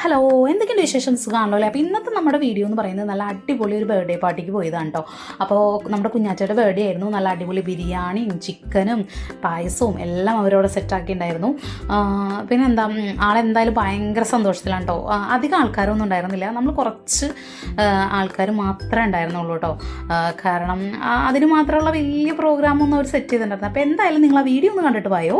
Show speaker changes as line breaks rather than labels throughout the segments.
Hello എന്തൊക്കെയുണ്ട് വിശേഷം? സുഖമാണല്ലോ അല്ലേ അപ്പോൾ ഇന്നത്തെ നമ്മുടെ വീഡിയോ എന്ന് പറയുന്നത് നല്ല അടിപൊളി ഒരു ബർത്ത്ഡേ പാർട്ടിക്ക് പോയതാണ് കേട്ടോ അപ്പോൾ നമ്മുടെ കുഞ്ഞാറ്റയുടെ ബർത്ത്ഡേ ആയിരുന്നു. നല്ല അടിപൊളി ബിരിയാണിയും ചിക്കനും പായസവും എല്ലാം അവരവിടെ സെറ്റാക്കിയിട്ടുണ്ടായിരുന്നു പിന്നെ എന്താ ആളെന്തായാലും ഭയങ്കര സന്തോഷത്തിലാണ് കേട്ടോ അധികം ആൾക്കാരൊന്നും ഉണ്ടായിരുന്നില്ല. നമ്മൾ കുറച്ച് ആൾക്കാർ മാത്രമേ ഉണ്ടായിരുന്നുള്ളൂ കേട്ടോ കാരണം അതിന് മാത്രമുള്ള വലിയ പ്രോഗ്രാമൊന്നും അവർ സെറ്റ് ചെയ്തിട്ടുണ്ടായിരുന്നു അപ്പോൾ എന്തായാലും നിങ്ങൾ ആ വീഡിയോ ഒന്ന് കണ്ടിട്ട് പോയോ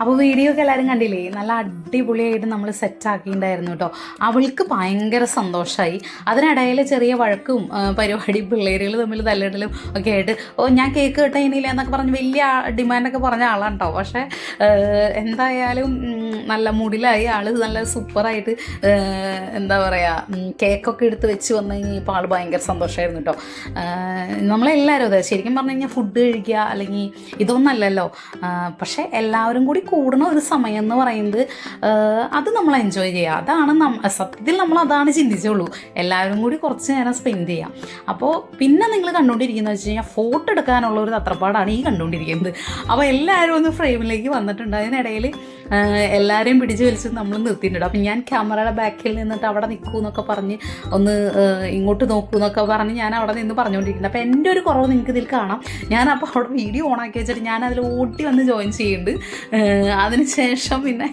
അപ്പോൾ വീഡിയോ ഒക്കെ എല്ലാവരും കണ്ടില്ലേ? നല്ല അടിപൊളിയായിട്ട് നമ്മൾ സെറ്റാക്കിയിട്ടുണ്ടായിരുന്നു കേട്ടോ അവൾക്ക് ഭയങ്കര സന്തോഷമായി അതിനിടയിൽ ചെറിയ വഴക്കും പരിപാടി പിള്ളേരുകൾ തമ്മിൽ തല്ലിടലും ഒക്കെ ആയിട്ട് ഓ ഞാൻ കേക്ക് കിട്ടണില്ല എന്നൊക്കെ പറഞ്ഞ് വലിയ ഡിമാൻഡൊക്കെ പറഞ്ഞ ആളാണ് കേട്ടോ പക്ഷേ എന്തായാലും നല്ല മുടിലായി. ആൾ നല്ല സൂപ്പറായിട്ട് എന്താ പറയുക കേക്കൊക്കെ എടുത്ത് വെച്ച് വന്നു കഴിഞ്ഞപ്പോൾ ആൾ ഭയങ്കര സന്തോഷമായിരുന്നു കേട്ടോ നമ്മളെല്ലാവരും അതെ ശരിക്കും പറഞ്ഞു കഴിഞ്ഞാൽ ഫുഡ് കഴിക്കുക അല്ലെങ്കിൽ ഇതൊന്നല്ലല്ലോ. പക്ഷേ എല്ലാവരും കൂടി കൂടുന്ന ഒരു സമയം എന്ന് പറയുന്നത് അത് നമ്മൾ എൻജോയ് ചെയ്യുക. അതാണ് നമ്മ സത്യത്തിൽ നമ്മൾ അതാണ് ചിന്തിച്ചുള്ളൂ. എല്ലാവരും കൂടി കുറച്ച് നേരം സ്പെൻഡ് ചെയ്യാം. അപ്പോൾ പിന്നെ നിങ്ങൾ കണ്ടുകൊണ്ടിരിക്കുന്നത് വെച്ച് കഴിഞ്ഞാൽ ഫോട്ടോ എടുക്കാനുള്ള ഒരു തത്രപ്പാടാണ് ഈ കണ്ടുകൊണ്ടിരിക്കുന്നത്. അപ്പോൾ എല്ലാവരും ഒന്ന് ഫ്രെയിമിലേക്ക് വന്നിട്ടുണ്ട്. അതിനിടയിൽ എല്ലാവരെയും പിടിച്ച് വലിച്ച് നമ്മൾ നിർത്തിയിട്ടുണ്ട്. അപ്പം ഞാൻ ക്യാമറയുടെ ബാക്കിൽ നിന്നിട്ട് അവിടെ നിൽക്കൂ എന്നൊക്കെ പറഞ്ഞ് ഒന്ന് ഇങ്ങോട്ട് നോക്കൂ എന്നൊക്കെ പറഞ്ഞ് ഞാൻ അവിടെ നിന്ന് പറഞ്ഞുകൊണ്ടിരിക്കുന്നത് അപ്പോൾ എന്റെ ഒരു കുറവ് നിങ്ങൾക്ക് ഇതിൽ കാണാം. ഞാൻ അപ്പോൾ അവിടെ വീഡിയോ ഓൺ ആക്കി വെച്ചിട്ട് ഞാൻ അതിൽ ഓട്ടി വന്ന് ജോയിൻ ചെയ്യുന്നുണ്ട്. അതിനുശേഷം പിന്നെ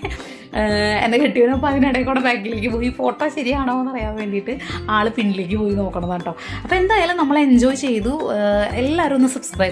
എന്റെ കെട്ടിയവനപ്പോൾ അതിനിടയിൽ കൂടെ ബാക്കിലേക്ക് പോയി. ഫോട്ടോ ശരിയാണോ എന്ന് അറിയാൻ വേണ്ടിയിട്ട് ആൾ പിന്നിലേക്ക് പോയി നോക്കണം കേട്ടോ അപ്പോൾ എന്തായാലും നമ്മൾ എൻജോയ് ചെയ്തു. എല്ലാവരും ഒന്ന് സബ്സ്ക്രൈബ്